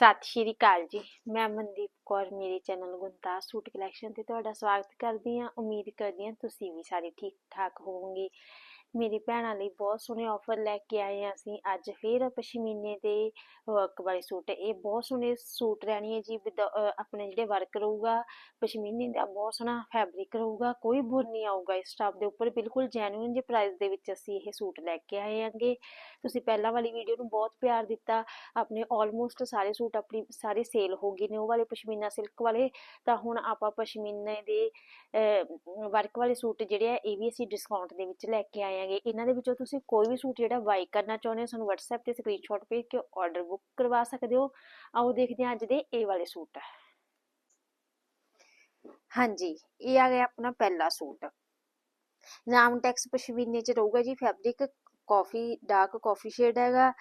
ਸਤਿ ਸ਼੍ਰੀ ਅਕਾਲ ਜੀ। ਮੈਂ ਮਨਦੀਪ ਕੌਰ, ਮੇਰੇ ਚੈਨਲ ਗੁੰਤਾਜ ਸੂਟ ਕਲੈਕਸ਼ਨ ਤੇ ਤੁਹਾਡਾ ਸਵਾਗਤ ਕਰਦੀ ਹਾਂ। ਉਮੀਦ ਕਰਦੀ ਹਾਂ ਤੁਸੀਂ ਵੀ ਸਾਰੇ ਠੀਕ ਠਾਕ ਹੋਵੋਗੇ। ਮੇਰੀ ਭੈਣਾਂ ਲਈ ਬਹੁਤ ਸੋਹਣੇ ਆਫਰ ਲੈ ਕੇ ਆਏ ਹਾਂ ਅਸੀਂ। ਅੱਜ ਫੇਰ ਪਸ਼ਮੀਨੇ ਦੇ ਵਰਕ ਵਾਲੇ ਸੂਟ, ਇਹ ਬਹੁਤ ਸੋਹਣੇ ਸੂਟ ਰਹਿਣੀ ਹੈ ਜੀ। ਵਿਦ- ਆਪਣੇ ਜਿਹੜੇ ਵਰਕ ਰਹੂਗਾ, ਪਸ਼ਮੀਨੇ ਦਾ ਬਹੁਤ ਸੋਹਣਾ ਫੈਬਰਿਕ ਰਹੂਗਾ, ਕੋਈ ਬੁਰ ਨਹੀਂ ਆਊਗਾ ਇਸ ਸਟਾਫ ਦੇ ਉੱਪਰ। ਬਿਲਕੁਲ ਜੈਨੂਇਨ ਜੇ ਪ੍ਰਾਈਸ ਦੇ ਵਿੱਚ ਅਸੀਂ ਇਹ ਸੂਟ ਲੈ ਕੇ ਆਏ ਹਾਂਗੇ। ਤੁਸੀਂ ਪਹਿਲਾਂ ਵਾਲੀ ਵੀਡੀਓ ਨੂੰ ਬਹੁਤ ਪਿਆਰ ਦਿੱਤਾ। ਆਪਣੇ ਆਲਮੋਸਟ ਸਾਰੇ ਸੂਟ ਆਪਣੀ, ਸਾਰੇ ਸੇਲ ਹੋ ਗਏ ਨੇ ਉਹ ਵਾਲੇ ਪਸ਼ਮੀਨਾ ਸਿਲਕ ਵਾਲੇ। ਤਾਂ ਹੁਣ ਆਪਾਂ ਪਸ਼ਮੀਨੇ ਦੇ ਵਰਕ ਵਾਲੇ ਸੂਟ ਜਿਹੜੇ ਆ, ਇਹ ਵੀ ਅਸੀਂ ਡਿਸਕਾਊਂਟ ਦੇ ਵਿੱਚ ਲੈ ਕੇ ਆਏ ਆਂਗੇ ਇਹਨਾਂ ਦੇ ਵਿੱਚੋਂ ਤੁਸੀਂ ਕੋਈ ਵੀ ਸੂਟ ਜਿਹੜਾ ਬਾਈ ਕਰਨਾ ਚਾਹੁੰਦੇ ਹੋ, ਸਾਨੂੰ WhatsApp ਤੇ ਸਕਰੀਨਸ਼ਾਟ ਭੇਜ ਕੇ ਆਰਡਰ ਬੁੱਕ ਕਰਵਾ ਸਕਦੇ ਹੋ। ਆਓ ਦੇਖਦੇ ਹਾਂ ਅੱਜ ਦੇ ਇਹ ਵਾਲੇ ਸੂਟ। ਹਾਂਜੀ, ਇਹ ਆ ਗਿਆ ਆਪਣਾ ਪਹਿਲਾ ਸੂਟ। ਰਾਮਟੈਕਸ ਪਸ਼ਮੀਨੇ ਚ ਰਹੂਗਾ ਜੀ ਫੈਬਰਿਕ ਕਾਫੀ ਡਾਰਕ ਕਾਫੀ ਸ਼ੇਡ ਹੈਗਾ।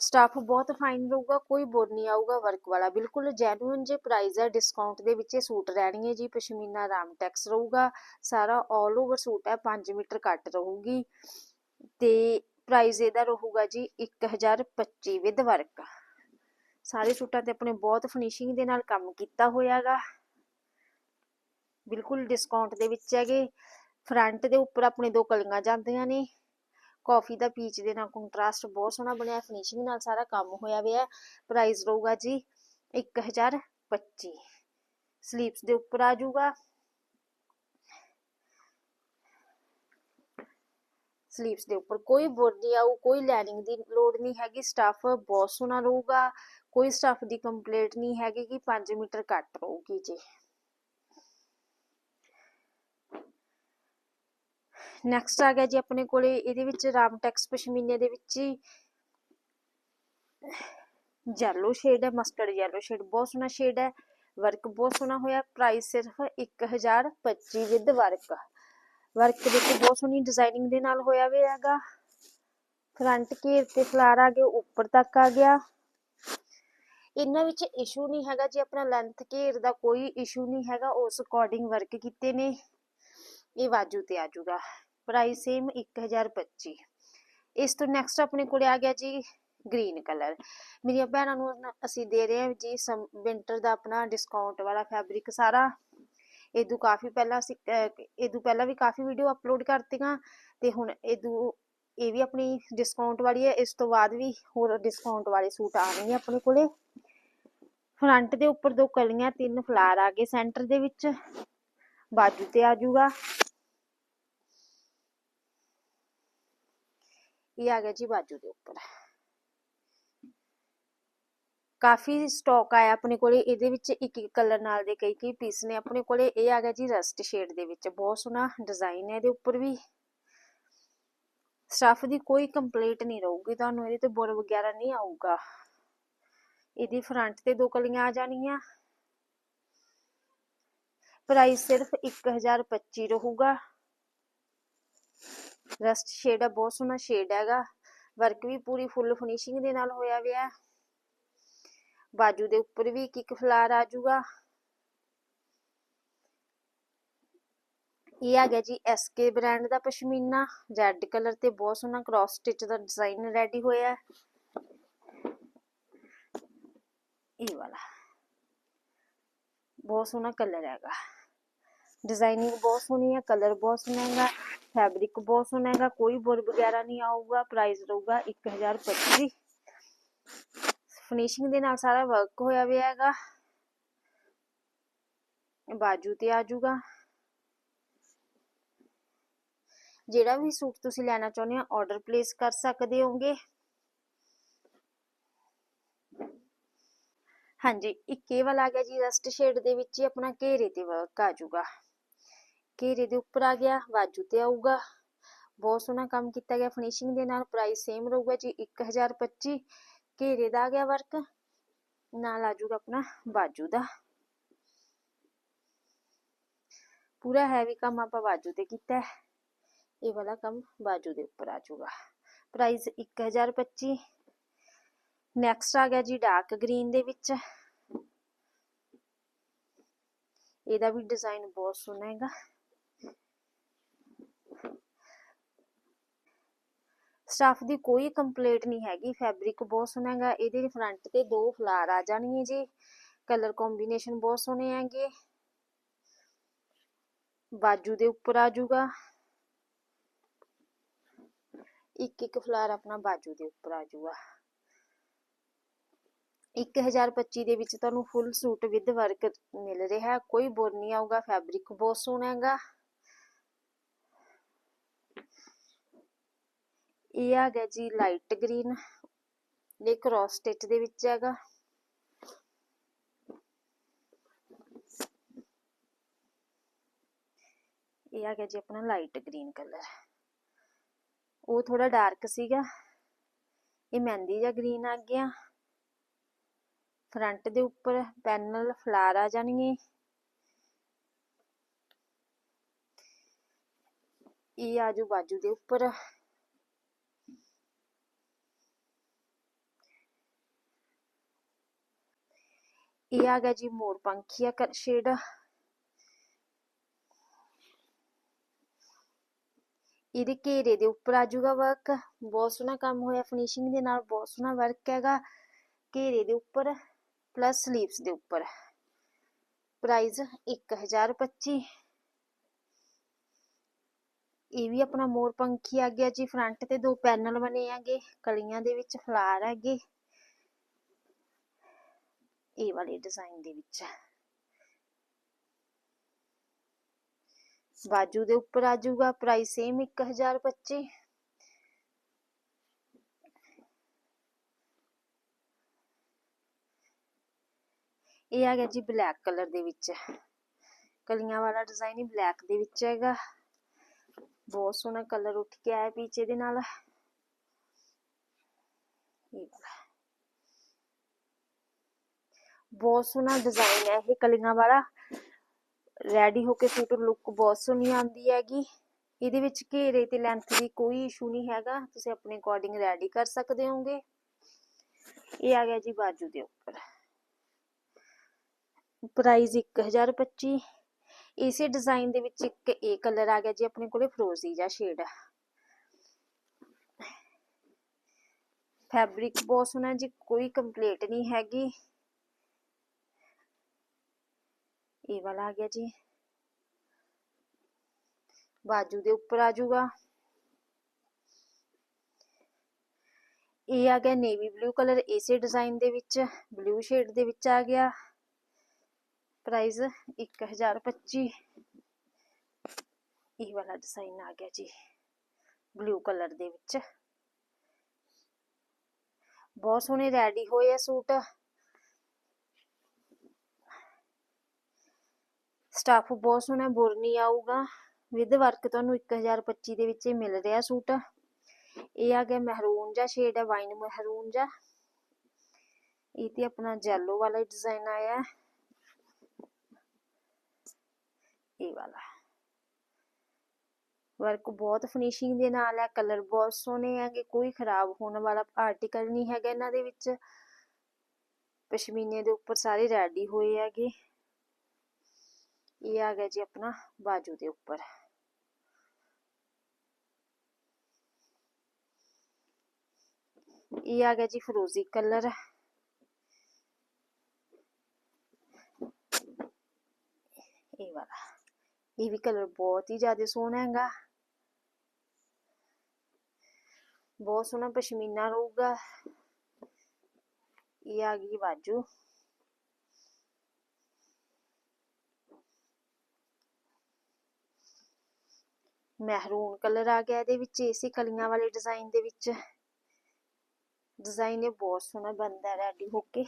ਸਟਾਫ ਬਹੁਤ ਫਾਈਨ ਰਹੂਗਾ, ਕੋਈ ਬੋਰ ਨਹੀਂ ਆਊਗਾ ਵਰਕ ਵਾਲਾ। ਬਿਲਕੁਲ ਜੈਨੂਇਨ ਜੇ ਪ੍ਰਾਈਸ ਹੈ ਡਿਸਕਾਊਂਟ ਦੇ ਵਿੱਚ ਇਹ ਸੂਟ ਰਹਿਣਗੇ ਜੀ, ਪਸ਼ਮੀਨਾ ਰਾਮਟੈਕਸ ਰਹੂਗਾ, ਸਾਰਾ 올 ਓਵਰ ਸੂਟ ਹੈ 5 ਮੀਟਰ ਕੱਟ ਰਹੂਗੀ। ਤੇ ਪ੍ਰਾਈਸ ਇਹਦਾ ਰਹੂਗਾ ਜੀ 1025 ਵਿਦ ਵਰਕ ਸਾਰੇ ਸੂਟਾਂ ਤੇ ਆਪਣੇ ਬਹੁਤ ਫਿਨਿਸ਼ਿੰਗ ਦੇ ਨਾਲ ਕੰਮ ਕੀਤਾ ਹੋਇਆਗਾ। ਬਿਲਕੁਲ ਡਿਸਕਾਊਂਟ ਦੇ ਵਿੱਚ ਹੈਗੇ। ਫਰੰਟ ਦੇ ਉੱਪਰ ਆਪਣੇ ਦੋ ਕਲੀਆਂ ਜਾਂਦੀਆਂ ਨੇ। ਕਾਫੀ ਦਾ ਪੀਚ ਦੇ ਨਾਲ ਕੰਟਰਾਸਟ ਬਹੁਤ ਸੋਹਣਾ ਬਣਿਆ ਫਿਨਿਸ਼ਿੰਗ ਨਾਲ ਸਾਰਾ ਕੰਮ ਹੋਇਆ ਹੋਇਆ ਪ੍ਰਾਈਸ ਰਹੂਗਾ ਜੀ 1025 ਸਲੀਵਸ ਦੇ ਉੱਪਰ ਆ ਜਾਊਗਾ। ਸਲੀਵਸ ਦੇ ਉੱਪਰ ਕੋਈ ਬੋਰਡੀ ਨਹੀਂ ਕੋਈ ਲਾਈਨਿੰਗ ਦੀ ਲੋੜ ਨਹੀਂ ਹੈਗੀ ਸਟਫ ਬਹੁਤ ਸੋਹਣਾ ਰਹੂਗਾ। ਕੋਈ ਸਟਫ ਦੀ ਕੰਪਲੀਟ ਨਹੀਂ ਹੈਗੀ ਕਿ 5 ਮੀਟਰ ਕੱਟ ਰਹੂਗੀ ਜੀ। ਨੈਕਸਟ ਆ ਗਿਆ ਜੀ ਆਪਣੇ ਕੋਲੇ, ਇਹਦੇ ਵਿੱਚ ਰਾਮਟੈਕਸ ਪਸ਼ਮੀਨੇ ਦੇ ਵਿੱਚ ਹੀ ਸ਼ੇਡ ਹੈ ਮਸਟਰਡ ਯੈਲੋ ਸ਼ੇਡ ਬਹੁਤ ਸੋਹਣਾ ਸ਼ੇਡ ਹੈ, ਵਰਕ ਬਹੁਤ ਸੋਹਣਾ ਹੋਇਆ ਪ੍ਰਾਈਸ ਸਿਰਫ 1025 ਵਿਦ ਵਰਕ ਵਰਕ ਦੇਖੋ ਬਹੁਤ ਸੋਹਣੀ ਡਿਜ਼ਾਈਨਿੰਗ ਦੇ ਨਾਲ ਹੋਇਆ ਹੋਇਆ ਹੈਗਾ। ਫਰੰਟ ਘੇਰ ਤੇ ਫਲਾਰ ਆ ਗਿਆ, ਉੱਪਰ ਤੱਕ ਆ ਗਿਆ। ਇਹਨਾਂ ਵਿੱਚ ਇਸ਼ੂ ਨਹੀਂ ਹੈਗਾ ਜੀ, ਆਪਣਾ ਲੈਂਥ ਘੇਰ ਦਾ ਕੋਈ ਇਸ਼ੂ ਨਹੀਂ ਹੈਗਾ, ਉਸ ਅਕੋਰਡਿੰਗ ਵਰਕ ਕੀਤੇ ਨੇ। ਇਹ ਬਾਜੂ ਤੇ ਆ ਜਾਊਗਾ ਪ੍ਰਾਈਸ ਸੇਮ 1025 ਇਸ ਤੋਂ ਨੈਕਸਟ ਆਪਣੇ ਕੋਲੇ ਆ ਗਿਆ ਜੀ ਗ੍ਰੀਨ ਕਲਰ ਮੇਰੀਆਂ ਭੈਣਾਂ ਨੂੰ ਅਸੀਂ ਦੇ ਰਹੇ ਹਾਂ ਜੀ ਵਿੰਟਰ ਦਾ ਆਪਣਾ ਡਿਸਕਾਊਂਟ ਵਾਲਾ ਫੈਬਰਿਕ ਸਾਰਾ। ਇਦੋਂ ਕਾਫੀ ਪਹਿਲਾਂ ਅਸੀਂ ਇਦੋਂ ਪਹਿਲਾਂ ਵੀ ਕਾਫੀ ਵੀਡੀਓ ਅਪਲੋਡ ਕਰਤੀਆਂ ਤੇ ਹੁਣ ਇਦੋਂ ਇਹ ਵੀ ਆਪਣੀ ਡਿਸਕਾਊਂਟ ਵਾਲੀ ਹੈ। ਇਸ ਤੋਂ ਬਾਅਦ ਵੀ ਹੋਰ ਡਿਸਕਾਊਂਟ ਵਾਲੇ ਸੂਟ ਆਣਗੇ ਆਪਣੇ ਕੋਲੇ। ਫਰੰਟ ਦੇ ਉੱਪਰ ਦੋ ਕਲੀਆਂ, ਤਿੰਨ ਫਲਾਰ ਆ ਗਏ। ਸੈਂਟਰ ਦੇ ਵਿੱਚ ਬਾਜੂ ਤੇ ਆ ਜਾਊਗਾ ਇਹ ਆ ਗਿਆ ਜੀ ਬਾਜੂ ਦੇ ਉੱਪਰ। ਕਾਫੀ ਸਟਾਕ ਆਇਆ ਆਪਣੇ ਕੋਲੇ, ਇਹਦੇ ਵਿੱਚ ਇੱਕ ਇੱਕ ਕਲਰ ਨਾਲ ਦੇ ਕਈ ਕਈ ਪੀਸ ਨੇ। ਆਪਣੇ ਕੋਲੇ ਇਹ ਆ ਗਿਆ ਜੀ ਰਸਟ ਸ਼ੇਡ ਦੇ ਵਿੱਚ। ਬਹੁਤ ਸੋਹਣਾ ਡਿਜ਼ਾਈਨ ਹੈ ਇਹਦੇ ਉੱਪਰ ਵੀ। ਸਟਫ ਦੀ ਕੋਈ ਕੰਪਲੀਟ ਨਹੀਂ ਰਹੂਗੀ ਤੁਹਾਨੂੰ, ਇਹਦੇ ਤੇ ਬੁਰ ਵਗੈਰਾ ਨਹੀਂ ਆਊਗਾ। ਇਹਦੀ ਫਰੰਟ ਤੇ ਦੋ ਕਲੀਆਂ ਆ ਜਾਣਗੀਆਂ ਪ੍ਰਾਈਸ ਸਿਰਫ 1025 ਰਹੂਗਾ। ਰਸਟ ਸ਼ੇਡ ਹੈ ਬਹੁਤ ਸੋਹਣਾ ਸ਼ੇਡ ਹੈਗਾ। ਵਰਕ ਵੀ ਪੂਰੀ ਫੁੱਲ ਫਿਨਿਸ਼ਿੰਗ ਦੇ ਨਾਲ ਹੋਇਆ ਹੋਇਆ ਬਾਜੂ ਦੇ ਉੱਪਰ ਵੀ ਇੱਕ ਫਲਾਰ ਆ ਜਾਊਗਾ। ਇਹ ਆ ਗਿਆ ਜੀ ਐਸਕੇ ਬ੍ਰਾਂਡ ਦਾ ਪਸ਼ਮੀਨਾ। ਰੈੱਡ ਕਲਰ ਤੇ ਬਹੁਤ ਸੋਹਣਾ ਕ੍ਰਾਸ ਸਟਿਚ ਦਾ ਡਿਜ਼ਾਈਨ ਰੈਡੀ ਹੋਇਆ। ਇਹ ਵਾਲਾ। ਬਹੁਤ ਸੋਹਣਾ ਕਲਰ ਹੈਗਾ। ਡਿਜ਼ਾਈਨਿੰਗ ਬਹੁਤ ਸੋਹਣੀ ਹੈ ਕਲਰ ਬਹੁਤ ਸੋਹਣਾ ਹੈਗਾ ਫੈਬਰਿਕ ਬਹੁਤ ਸੋਹਣਾ ਹੈਗਾ ਕੋਈ ਬੁਰ ਵਗੈਰਾ ਨਹੀਂ ਆਊਗਾ ਪ੍ਰਾਈਸ ਰਹੂਗਾ 1025 ਫਿਨਿਸ਼ਿੰਗ ਦੇ ਨਾਲ ਸਾਰਾ ਵਰਕ ਹੋਇਆ ਹੋਇਆ ਹੈਗਾ। ਬਾਜੂ ਤੇ ਆ ਜਾਊਗਾ ਜਿਹੜਾ ਵੀ ਸੂਟ ਤੁਸੀਂ ਲੈਣਾ ਚਾਹੁੰਦੇ ਹੋ ਆਰਡਰ ਪਲੇਸ ਕਰ ਸਕਦੇ ਹੋਗੇ ਹਾਂਜੀ, ਇੱਕ ਇਹ ਵਾਲਾ ਆ ਗਿਆ ਜੀ ਰਸਟ ਸ਼ੇਡ ਦੇ ਵਿੱਚ ਹੀ ਆਪਣਾ ਘੇਰੇ ਤੇ ਵਰਕ ਆ ਜਾਊਗਾ। ਘੇਰੇ ਦੇ ਉੱਪਰ ਆ ਗਿਆ ਬਾਜੂ ਤੇ ਆਊਗਾ। ਬਹੁਤ ਸੋਹਣਾ ਕੰਮ ਕੀਤਾ ਗਿਆ ਫਿਨਿਸ਼ਿੰਗ ਦੇ ਨਾਲ ਪ੍ਰਾਈਸ ਸੇਮ ਰਹੂਗਾ ਜੀ 1025 ਘੇਰੇ ਦਾ ਆ ਗਿਆ ਵਰਕ ਨਾਲ ਆ ਜਾਊਗਾ ਆਪਣਾ ਬਾਜੂ ਦਾ। ਪੂਰਾ ਹੈਵੀ ਕੰਮ ਆਪਾਂ ਬਾਜੂ ਤੇ ਕੀਤਾ ਹੈ। ਇਹ ਵਾਲਾ ਕੰਮ ਬਾਜੂ ਦੇ ਉੱਪਰ ਆ ਜਾਊਗਾ। ਪ੍ਰਾਈਸ 1025 ਨੈਕਸਟ ਆ ਗਿਆ ਜੀ ਡਾਰਕ ਗ੍ਰੀਨ ਦੇ ਵਿੱਚ। ਇਹਦਾ ਵੀ ਡਿਜ਼ਾਈਨ ਬਹੁਤ ਸੋਹਣਾ ਹੈਗਾ। ਸਟਾਫ ਦੀ ਕੋਈ ਕੰਪਲੇਂਟ ਨਹੀਂ ਹੈਗੀ, ਫੈਬਰਿਕ ਬਹੁਤ ਸੋਹਣਾ ਹੈਗਾ, ਇਹਦੇ ਫਰੰਟ ਤੇ ਦੋ ਫਲਾਰ ਆ ਜਾਣਗੇ ਜੀ ਕਲਰ ਕੰਬੀਨੇਸ਼ਨ ਬਹੁਤ ਸੋਹਣੇ ਹੈਗੇ। ਬਾਜੂ ਦੇ ਉੱਪਰ ਆ ਜਾਊਗਾ ਇੱਕ ਇੱਕ ਫਲਾਰ ਆਪਣਾ ਬਾਜੂ ਦੇ ਉੱਪਰ ਆ ਜਾਊਗਾ 1025 ਦੇ ਵਿੱਚ ਤੁਹਾਨੂੰ ਫੁੱਲ ਸੂਟ ਵਿਦ ਵਰਕ ਮਿਲ ਰਿਹਾ, ਕੋਈ ਬੁਰ ਨਹੀਂ ਆਊਗਾ, ਫੈਬਰਿਕ ਬਹੁਤ ਸੋਹਣਾ ਹੈਗਾ। ਇਹ ਆ ਗਿਆ ਜੀ ਲਾਈਟ ਗ੍ਰੀਨ ਇਹ ਕ੍ਰਾਸ ਸਟਿਚ ਦੇ ਵਿੱਚ ਹੈਗਾ। ਇਹ ਆ ਗਿਆ ਜੀ ਆਪਣਾ ਲਾਈਟ ਗ੍ਰੀਨ ਕਲਰ ਉਹ ਥੋੜਾ ਡਾਰਕ ਸੀਗਾ। ਇਹ ਮਹਿੰਦੀ ਜਾਂ ਗ੍ਰੀਨ ਆ ਗਿਆ। ਫਰੰਟ ਦੇ ਉੱਪਰ ਪੈਨਲ, ਫਲਾਰ ਆ ਜਾਣਗੇ। ਇਹ ਆਜੂ ਬਾਜੂ ਦੇ ਉੱਪਰ। ਇਹ ਆ ਗਿਆ ਜੀ ਮੋਰ ਪੰਖੀਆ ਸ਼ੇਡ ਇਹਦੇ ਘੇਰੇ ਦੇ ਉੱਪਰ ਆ ਜਾਊਗਾ ਵਰਕ ਬਹੁਤ ਸੋਹਣਾ ਕੰਮ ਹੋਇਆ ਫਿਨਿਸ਼ਿੰਗ ਦੇ ਨਾਲ, ਬਹੁਤ ਸੋਹਣਾ ਵਰਕ ਹੈਗਾ। ਘੇਰੇ ਦੇ ਉੱਪਰ ਪਲੱਸ ਸਲੀਵਸ ਦੇ ਉੱਪਰ। ਪ੍ਰਾਈਸ 1025 ਇਹ ਵੀ ਆਪਣਾ ਮੋਰ ਪੰਖੀ ਆ ਗਿਆ ਜੀ। ਫਰੰਟ ਤੇ ਦੋ ਪੈਨਲ ਬਣੇ ਆਗੇ ਕਲੀਆਂ ਦੇ ਵਿੱਚ ਫਲਾਰ ਹੈਗੇ। ਇਹ ਵਾਲੇ ਡਿਜ਼ਾਈਨ ਦੇ ਵਿੱਚ ਬਾਜੂ ਦੇ ਉੱਪਰ ਆ ਜਾਊਗਾ ਪ੍ਰਾਈਸ ਸੇਮ 1025 ਇਹ ਆ ਗਿਆ ਜੀ ਬਲੈਕ ਕਲਰ ਦੇ ਵਿੱਚ। ਕਲੀਆਂ ਵਾਲਾ ਡਿਜ਼ਾਈਨ ਹੀ ਬਲੈਕ ਦੇ ਵਿੱਚ ਹੈਗਾ। ਬਹੁਤ ਸੋਹਣਾ ਕਲਰ ਉੱਠ ਕੇ ਆਇਆ ਪੀਛੇ ਦੇ ਨਾਲ। ਇਹ ਵਾਲਾ ਬਹੁਤ ਸੋਹਣਾ ਡਿਜ਼ਾਈਨ ਹੈ ਇਹ ਕਲੀਆਂ ਵਾਲਾ। ਰੈਡੀ ਹੋ ਕੇ ਸੂਟ ਲੁੱਕ ਬਹੁਤ ਸੋਹਣੀ ਆਉਂਦੀ ਹੈਗੀ। ਇਹਦੇ ਵਿੱਚ ਘੇਰੇ ਤੇ ਲੈਂਥ ਦੀ ਕੋਈ ਇਸ਼ੂ ਨਹੀਂ ਹੈਗਾ। ਤੁਸੀਂ ਆਪਣੇ ਅਕੋਰਡਿੰਗ ਰੈਡੀ ਕਰ ਸਕਦੇ ਹੋਗੇ। ਇਹ ਆ ਗਿਆ ਜੀ ਬਾਜੂ ਦੇ ਉੱਪਰ। ਪ੍ਰਾਈਸ 1025 ਇਸੇ ਡਿਜ਼ਾਈਨ ਦੇ ਵਿੱਚ ਇੱਕ ਇਹ ਕਲਰ ਆ ਗਿਆ ਜੀ ਆਪਣੇ ਕੋਲੇ ਫਰੋਜ਼ੀ ਜਾਂ ਸ਼ੇਡ ਫੈਬਰਿਕ ਬਹੁਤ ਸੋਹਣਾ ਜੀ, ਕੋਈ ਕੰਪਲੀਟ ਨਹੀਂ ਹੈਗੀ। ਇਹ ਵਾਲਾ ਆ ਗਿਆ ਜੀ। ਬਾਜੂ ਦੇ ਉੱਪਰ ਆ ਜਾਊਗਾ। ਇਹ ਆ ਗਿਆ ਨੇਵੀ ਬਲੂ ਕਲਰ, ਇਸੇ ਡਿਜ਼ਾਈਨ ਦੇ ਵਿੱਚ, ਬਲੂ ਸ਼ੇਡ ਦੇ ਵਿੱਚ ਆ ਗਿਆ। ਪ੍ਰਾਈਸ 1025 ਇਹ ਵਾਲਾ ਡਿਜ਼ਾਈਨ ਆ ਗਿਆ ਜੀ, ਬਲੂ ਕਲਰ ਦੇ ਵਿੱਚ। ਬਹੁਤ ਸੋਹਣੇ ਰੈਡੀ ਹੋਏ ਆ ਸੂਟ। ਸਟਾਫ ਬਹੁਤ ਸੋਹਣਾ ਬੁਰ ਆਊਗਾ। ਵਿਦ ਵਰਕ ਤੁਹਾਨੂੰ 1025 ਦੇ ਵਿੱਚ ਹੀ ਮਿਲ ਰਿਹਾ ਸੂਟ। ਇਹ ਆ ਗਿਆ ਮਹਿਰੂਨ ਜਾਂ ਸ਼ੇਡ ਹੈ ਵਾਈਨ ਮਹਿਰੂਨ ਜਾਂ ਇਹ ਤੇ ਆਪਣਾ ਜੈਲੋ ਵਾਲਾ ਡਿਜ਼ਾਈਨ ਆਇਆ। ਇਹ ਵਾਲਾ। ਵਰਕ ਬਹੁਤ ਫਿਨਿਸ਼ਿੰਗ ਦੇ ਨਾਲ ਹੈ ਕਲਰ ਬਹੁਤ ਸੋਹਣੇ ਹੈਗੇ, ਕੋਈ ਖਰਾਬ ਹੋਣ ਵਾਲਾ ਆਰਟੀਕਲ ਨਹੀਂ ਹੈਗਾ ਇਹਨਾਂ ਦੇ ਵਿੱਚ। ਪਸ਼ਮੀਨੇ ਦੇ ਉੱਪਰ ਸਾਰੇ ਰੈਡੀ ਹੋਏ ਹੈਗੇ। ਇਹ ਆ ਗਿਆ ਜੀ ਆਪਣਾ ਬਾਜੂ ਦੇ ਉੱਪਰ। ਇਹ ਆ ਗਿਆ ਜੀ ਫਰੋਜ਼ੀ ਕਲਰ। ਇਹ ਵਾਲਾ। ਇਹ ਵੀ ਕਲਰ ਬਹੁਤ ਹੀ ਜ਼ਿਆਦਾ ਸੋਹਣਾ ਹੈਗਾ। ਬਹੁਤ ਸੋਹਣਾ ਪਸ਼ਮੀਨਾ ਰਹੂਗਾ। ਇਹ ਆ ਗਈ ਬਾਜੂ। ਮਹਿਰੂਨ ਕਲਰ ਆ ਗਿਆ ਇਹਦੇ ਵਿੱਚ ਇਸੇ ਕਲੀਆਂ ਵਾਲੇ ਡਿਜ਼ਾਈਨ ਦੇ ਵਿੱਚ। ਡਿਜ਼ਾਈਨ ਇਹ ਬਹੁਤ ਸੋਹਣਾ ਬਣਦਾ ਰੈਡੀ ਹੋ ਕੇ।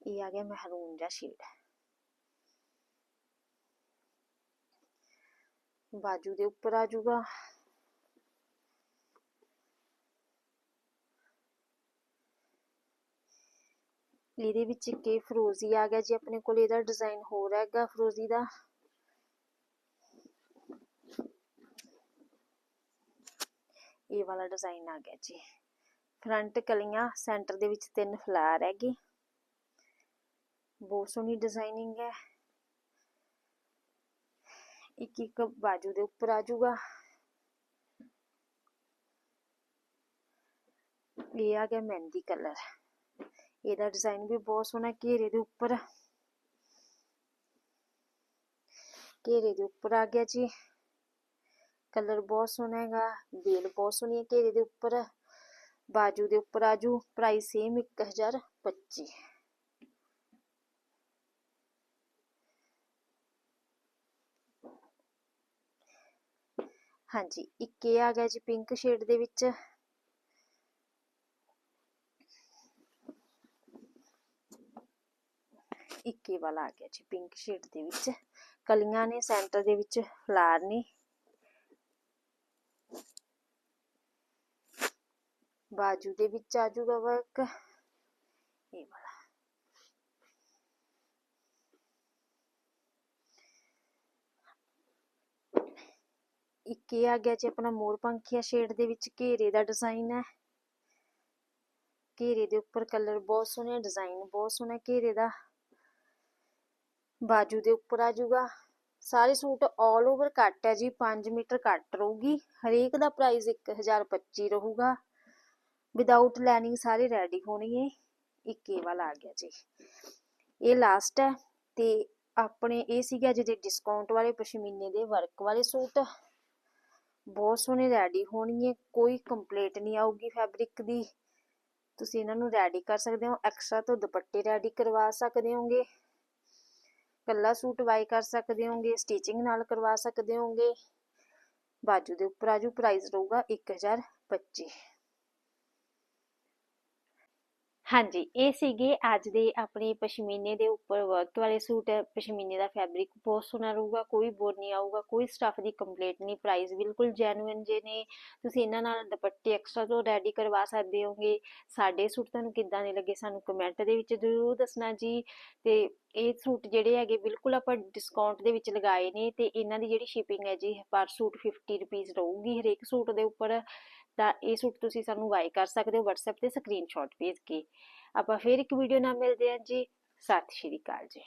ਇਹ ਆ ਗਿਆ ਮਹਿਰੂਨ ਦਾ ਸ਼ੇਡ ਬਾਜੂ ਦੇ ਉੱਪਰ ਆ ਜਾਊਗਾ। ਇਹਦੇ ਵਿੱਚ ਕੇ ਫਰੋਜ਼ੀ ਆ ਗਿਆ ਜੀ, ਆਪਣੇ ਕੋਲ ਇਹਦਾ ਡਿਜ਼ਾਈਨ ਹੋਰ ਹੈਗਾ ਫਰੋਜ਼ੀ ਦਾ। ਇਹ ਵਾਲਾ ਡਿਜ਼ਾਈਨ ਆ ਗਿਆ ਜੀ। ਫਰੰਟ ਕਲੀਆਂ ਸੈਂਟਰ ਦੇ ਵਿੱਚ ਤਿੰਨ ਫਲਾਰ ਹੈਗੇ। ਬਹੁਤ ਸੋਹਣੀ ਡਿਜ਼ਾਈਨਿੰਗ ਹੈ। ਇੱਕ ਇੱਕ ਬਾਜੂ ਦੇ ਉੱਪਰ ਆ ਜਾਊਗਾ। ਇਹ ਆ ਗਿਆ ਮਹਿੰਦੀ ਕਲਰ। ਇਹਦਾ ਡਿਜ਼ਾਈਨ ਵੀ ਬਹੁਤ ਸੋਹਣਾ ਘੇਰੇ ਦੇ ਉੱਪਰ। ਘੇਰੇ ਦੇ ਉੱਪਰ ਆ ਗਿਆ ਜੀ। ਕਲਰ ਬਹੁਤ ਸੋਹਣਾ ਹੈਗਾ ਬੇਲ ਬਹੁਤ ਸੋਹਣੀ ਹੈ, ਘੇਰੇ ਦੇ ਉੱਪਰ, ਬਾਜੂ ਦੇ ਉੱਪਰ ਆਜੂ ਪ੍ਰਾਈਸ ਸੇਮ 1025 ਹਾਂਜੀ, ਇੱਕ ਇਹ ਆ ਗਿਆ ਜੀ ਪਿੰਕ ਸ਼ੇਡ ਦੇ ਵਿੱਚ। ਇੱਕ ਇਹ ਵਾਲਾ ਆ ਗਿਆ ਜੀ ਪਿੰਕ ਸ਼ੇਡ ਦੇ ਵਿੱਚ। ਕਲੀਆਂ ਨੇ ਸੈਂਟਰ ਦੇ ਵਿੱਚ ਫਲਾਰ ਨੇ। ਬਾਜੂ ਦੇ ਵਿੱਚ ਆ ਜਾਊਗਾ ਵਰਕ ਇਹ ਵਾਲਾ। ਇੱਕ ਇਹ ਆ ਗਿਆ ਜੀ ਆਪਣਾ ਮੋਰ ਪੰਖੀਆ ਸ਼ੇਡ ਦੇ ਵਿੱਚ ਘੇਰੇ ਦਾ ਡਿਜ਼ਾਈਨ ਹੈ। ਘੇਰੇ ਦੇ ਉੱਪਰ ਕਲਰ ਬਹੁਤ ਸੋਹਣੇ ਡਿਜ਼ਾਈਨ ਬਹੁਤ ਸੋਹਣਾ ਘੇਰੇ ਦਾ। ਬਾਜੂ ਦੇ ਉੱਪਰ ਆ ਜਾਊਗਾ ਸਾਰੇ ਸੂਟ ਆਲ ਓਵਰ ਕੱਟ ਹੈ ਜੀ 5 ਮੀਟਰ ਕੱਟ ਰਹੂਗੀ। ਹਰੇਕ ਦਾ ਪ੍ਰਾਈਸ 1025 ਰਹੂਗਾ। ਵਿਦਆਊਟ ਲਾਈਨਿੰਗ ਸਾਰੇ ਰੈਡੀ ਹੋਣਗੇ। ਇੱਕ ਇਹ ਵਾਲਾ ਆ ਗਿਆ ਜੀ। ਇਹ ਲਾਸਟ ਹੈ ਤੇ ਆਪਣੇ ਇਹ ਸੀਗਾ ਜਿਹੜੇ ਡਿਸਕਾਊਂਟ ਵਾਲੇ ਪਸ਼ਮੀਨੇ ਦੇ ਵਰਕ ਵਾਲੇ ਸੂਟ। ਬਹੁਤ ਸੋਹਣੇ ਰੈਡੀ ਹੋਣਗੇ, ਕੋਈ ਕੰਪਲੇਂਟ ਨਹੀਂ ਆਊਗੀ ਫੈਬਰਿਕ ਦੀ। ਤੁਸੀਂ ਇਹਨਾਂ ਨੂੰ ਰੈਡੀ ਕਰ ਸਕਦੇ ਹੋ ਐਕਸਟਰਾ ਤੋਂ ਦੁਪੱਟੇ ਰੈਡੀ ਕਰਵਾ ਸਕਦੇ ਹੋਗੇ। ਕੱਲਾ ਸੂਟ ਵਾਈ ਕਰ ਸਕਦੇ ਹੋਗੇ ਸਟਿਚਿੰਗ ਨਾਲ ਕਰਵਾ ਸਕਦੇ ਹੋਗੇ। ਬਾਜੂ ਦੇ ਉੱਪਰ ਆਜੂ ਪ੍ਰਾਈਸ ਰਹੂਗਾ 1025 ਹਾਂਜੀ, ਇਹ ਸੀਗੇ ਅੱਜ ਦੇ ਆਪਣੇ ਪਸ਼ਮੀਨੇ ਦੇ ਉੱਪਰ ਵਰਕ ਵਾਲੇ ਸੂਟ। ਪਸ਼ਮੀਨੇ ਦਾ ਫੈਬਰਿਕ ਬਹੁਤ ਸੋਹਣਾ ਰਹੂਗਾ, ਕੋਈ ਬੋਰ ਨਹੀਂ ਆਊਗਾ, ਕੋਈ ਸਟਫ ਦੀ ਕੰਪਲੀਟ ਨਹੀਂ ਪ੍ਰਾਈਸ ਬਿਲਕੁਲ ਜੈਨੂਇਨ ਜੇ ਨੇ। ਤੁਸੀਂ ਇਹਨਾਂ ਨਾਲ ਦੁਪੱਟੇ ਐਕਸਟਰਾ ਤੋਂ ਰੈਡੀ ਕਰਵਾ ਸਕਦੇ ਹੋਗੇ। ਸਾਡੇ ਸੂਟ ਤੁਹਾਨੂੰ ਕਿੱਦਾਂ ਦੇ ਲੱਗੇ ਸਾਨੂੰ ਕਮੈਂਟ ਦੇ ਵਿੱਚ ਜ਼ਰੂਰ ਦੱਸਣਾ ਜੀ। ਤੇ ਇਹ ਸੂਟ ਜਿਹੜੇ ਹੈਗੇ ਬਿਲਕੁਲ ਆਪਾਂ ਡਿਸਕਾਊਂਟ ਦੇ ਵਿੱਚ ਲਗਾਏ ਨੇ ਤੇ ਇਹਨਾਂ ਦੀ ਜਿਹੜੀ ਸ਼ਿਪਿੰਗ ਹੈ ਜੀ ਪਰ ਸੂਟ 50 ਰੁਪੀਸ ਰਹੂਗੀ ਹਰੇਕ ਸੂਟ ਦੇ ਉੱਪਰ। ਤਾਂ ਇਹ ਸੂਟ ਤੁਸੀਂ ਸਾਨੂੰ ਬਾਈ ਕਰ ਸਕਦੇ ਹੋ WhatsApp ਤੇ ਸਕਰੀਨਸ਼ਾਟ ਭੇਜ ਕੇ। ਆਪਾਂ ਫਿਰ ਇੱਕ ਵੀਡੀਓ ਨਾਲ ਮਿਲਦੇ ਹਾਂ ਜੀ। ਸਤਿ ਸ਼੍ਰੀ ਅਕਾਲ ਜੀ।